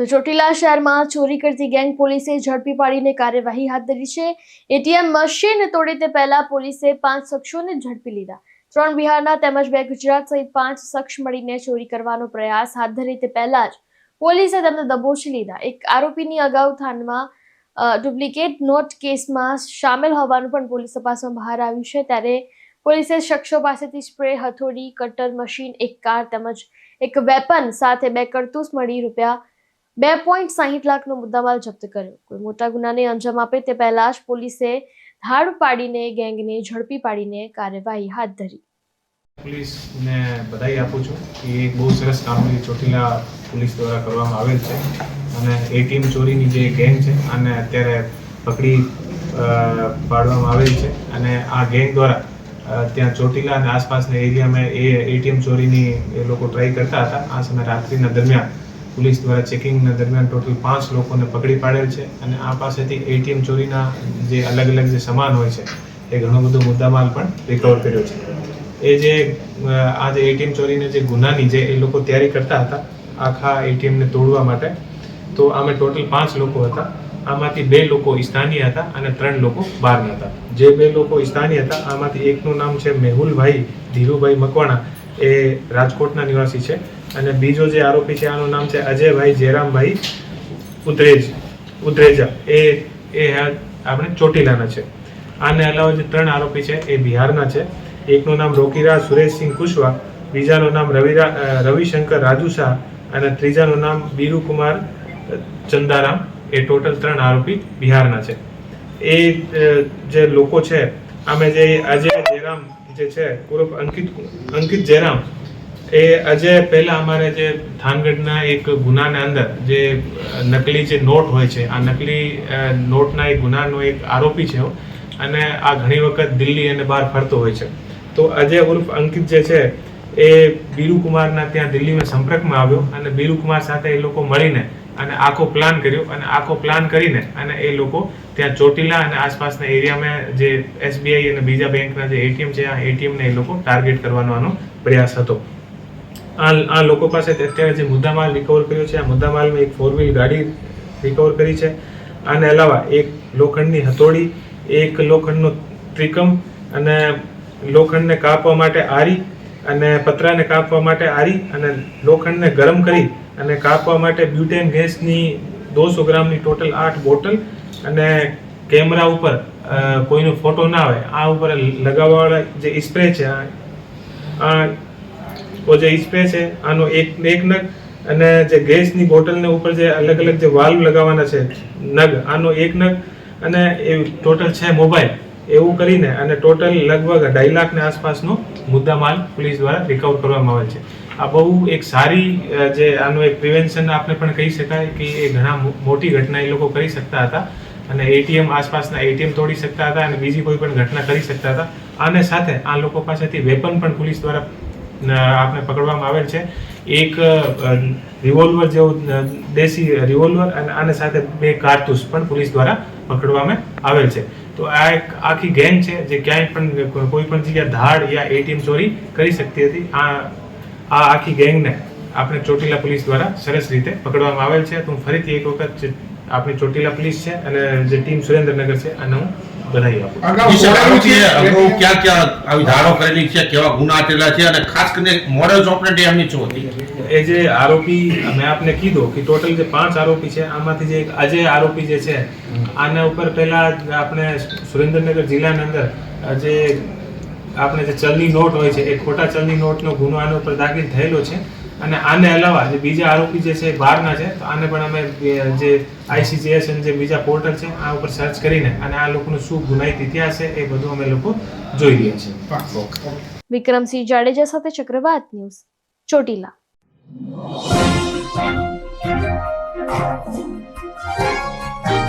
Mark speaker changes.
Speaker 1: તો ચોટીલા શહેરમાં ચોરી કરતી ગેંગ પોલીસે ઝડપી પાડીને કાર્યવાહી હાથ ધરી છે. એટીએમ મશીન તોડી તે પહેલા પોલીસે પાંચ શખ્સોને ઝડપી લીધા. ત્રણ બિહારના તેમજ બે ગુજરાત સહિત પાંચ શખ્સ મળીને ચોરી કરવાનો પ્રયાસ હાથ ધરી તે પહેલા જ પોલીસે તેમને દબોચી લીધા. એક આરોપીની અગાઉ થાનમાં ડુપ્લિકેટ નોટ કેસમાં સામેલ હોવાનું પણ પોલીસ તપાસમાં બહાર આવ્યું છે. ત્યારે પોલીસે શખ્સો પાસેથી સ્પ્રે, હથોડી, કટર, મશીન, એક કાર તેમજ એક વેપન સાથે બે કરતૂસ મળી રૂપિયા બે પોઈન્ટ સાહીઠ લાખનો મુદ્દામાલ જપ્ત કર્યો. કોઈ મોટા ગુનાને અંજામ આપે તે પહેલા જ પોલીસે ધાડ પાડીને ગેંગને ઝડપી પાડીને કાર્યવાહી હાથ ધરી.
Speaker 2: પોલીસને બધાઈ આપું છું કે એક બહુ સરસ કામગીરી ચોટીલા પોલીસ દ્વારા કરવામાં આવેલ છે અને એટીએમ ચોરીની જે ગેંગ છે આને અત્યારે પકડી પાડવામાં આવેલ છે અને આ ગેંગ દ્વારા ત્યાં ચોટીલા અને આસપાસના એરિયામાં એ એટીએમ ચોરીની એ લોકો ટ્રાય કરતા હતા. આ સમય રાત્રિના દરમિયાન પોલીસ દ્વારા ચેકિંગના દરમિયાન ટોટલ પાંચ લોકોને પકડી પાડેલ છે અને આ પાસેથી એટીએમ ચોરીના જે અલગ અલગ જે સામાન હોય છે, એ ઘણો બધો મુદ્દામાલ પણ રિકવર કર્યો છે. એ જે આ જે એટીએમ ચોરીને જે ગુનાની જે એ લોકો તૈયારી કરતા હતા, આખા એટીએમને તોડવા માટે, તો આમે ટોટલ પાંચ લોકો હતા. આમાંથી બે લોકો સ્થાનીય હતા અને ત્રણ લોકો બહારના હતા. જે બે લોકો સ્થાનીય હતા, આમાંથી એકનું નામ છે મેહુલભાઈ ધીરુભાઈ મકવાણા એ રાજકોટના નિવાસી છે. અને બીજો જે આરોપી છે, આનું નામ છે અજયભાઈ જયરામભાઈ ઉદ્રેજ, ઉદ્રેજા. એ એ આપણે ચોટીલાના છે. આને અલાવા જે ત્રણ આરોપી છે, એ બિહારના છે. એકનું નામ રોકીરાજ સુરેશસિંહ કુશવા, બીજાનું નામ રવિશંકર રાજુ શાહ અને ત્રીજાનું નામ બીરુકુમાર ચંદારામ. એ ટોટલ ત્રણ આરોપી બિહારના છે. એ જે લોકો છે, આમે જે અજય જયરામ જે છે પૂર્વ અંકિત અંકિત જયરામ, એ આજે પહેલા અમારે જે થાનગઢના એક ગુનાના અંદર જે નકલી જે નોટ હોય છે, આ નકલી નોટના એક ગુનાનો એક આરોપી છે અને આ ઘણી વખત દિલ્હી અને બહાર ફરતો હોય છે. તો અજય ઉર્ફ અંકિત જે છે, એ બીરુકુમારના ત્યાં દિલ્હીમાં સંપર્કમાં આવ્યો અને બીરુકુમાર સાથે એ લોકો મળીને અને આખો પ્લાન કર્યો અને આખો પ્લાન કરીને અને એ લોકો ત્યાં ચોટીલા અને આસપાસના એરિયામાં જે એસબીઆઈ અને બીજા બેંકના જે એટીએમ છે, આ એટીએમને એ લોકો ટાર્ગેટ કરવાનો પ્રયાસ હતો. આ આ લોકો પાસે અત્યારે જે મુદ્દામાલ રિકવર કર્યો છે, આ મુદ્દામાલમાં એક ફોર વ્હીલ ગાડી રિકવર કરી છે. આને અલાવા એક લોખંડની હથોડી, એક લોખંડનો ત્રિકમ અને લોખંડને કાપવા માટે આરી અને પતરાને કાપવા માટે આરી અને લોખંડને ગરમ કરી અને કાપવા માટે બ્યુટેન ગેસની દોસો ગ્રામની ટોટલ આઠ બોટલ અને કેમેરા ઉપર કોઈનો ફોટો ના આવે, આ ઉપર લગાવવાવાળા જે સ્પ્રે છે, આ જે સ્પ્રે છે, આનો એક એક નગ અને જે ગેસની બોટલને ઉપર જે અલગ અલગ જે વાલ્વ લગાવવાના છે, નગ, આનો એક નગ અને એ ટોટલ છે મોબાઈલ એવું કરીને અને ટોટલ લગભગ અઢાઈ લાખની આસપાસનો મુદ્દામાલ પોલીસ દ્વારા રિકવર કરવામાં આવે છે. આ બહુ એક સારી જે આનું એક પ્રિવેન્શન આપણે પણ કહી શકાય કે એ ઘણા મોટી ઘટના એ લોકો કરી શકતા હતા અને એટીએમ આસપાસના એટીએમ તોડી શકતા હતા અને બીજી કોઈ પણ ઘટના કરી શકતા હતા. અને સાથે આ લોકો પાસેથી વેપન પણ પોલીસ દ્વારા આપણે પકડવામાં આવેલ છે. એક રિવોલ્વર જેવું દેશી રિવોલ્વર અને આને સાથે બે કારતૂસ પણ પોલીસ દ્વારા પકડવામાં આવેલ છે. તો આ એક આખી ગેંગ છે જે ક્યાંય પણ કોઈ પણ જગ્યાએ ધાડ યા એટીએમ ચોરી કરી શકતી હતી. આ આ આખી ગેંગને આપણે ચોટીલા પોલીસ દ્વારા સરસ રીતે પકડવામાં આવેલ છે. તો હું ફરીથી એક વખત આપણી ચોટીલા પોલીસ છે અને જે ટીમ સુરેન્દ્રનગર છે અને હું બધાઈ આપું.
Speaker 3: ક્યાં ક્યાં આવી ધારો કરેલી છે કેવા ગુના થયેલા છે અને ખાસ કરીને મોડલ ઓપરેટી એમની શું હતી.
Speaker 2: એ જે આરોપી મેં આપને કીધું કે ટોટલ જે પાંચ આરોપી છે આમાંથી જે આજે આરોપી જે છે આના ઉપર પહેલા આપણે સુરેન્દ્રનગર જિલ્લાની અંદર જે આપણે જે ચલની નોટ હોય છે, એ ખોટા ચલની નોટનો ગુનો આના ઉપર દાખલ થયેલો છે. અને આને અલાવા જે બીજા આરોપી જે છે બહારના છે. તો આને પણ અમે જે આઈસીજીએસ અને જે બીજા પોર્ટલ છે, આ ઉપર સર્ચ કરીને અને આ લોકોનો શું ગુનાહિત ઇતિહાસ છે, એ બધું અમે લોકો જોઈ રહ્યા છીએ.
Speaker 1: વિક્રમસિંહ જાડેજા સાથે ચક્રવાત ન્યૂઝ, ચોટીલા. Thank you.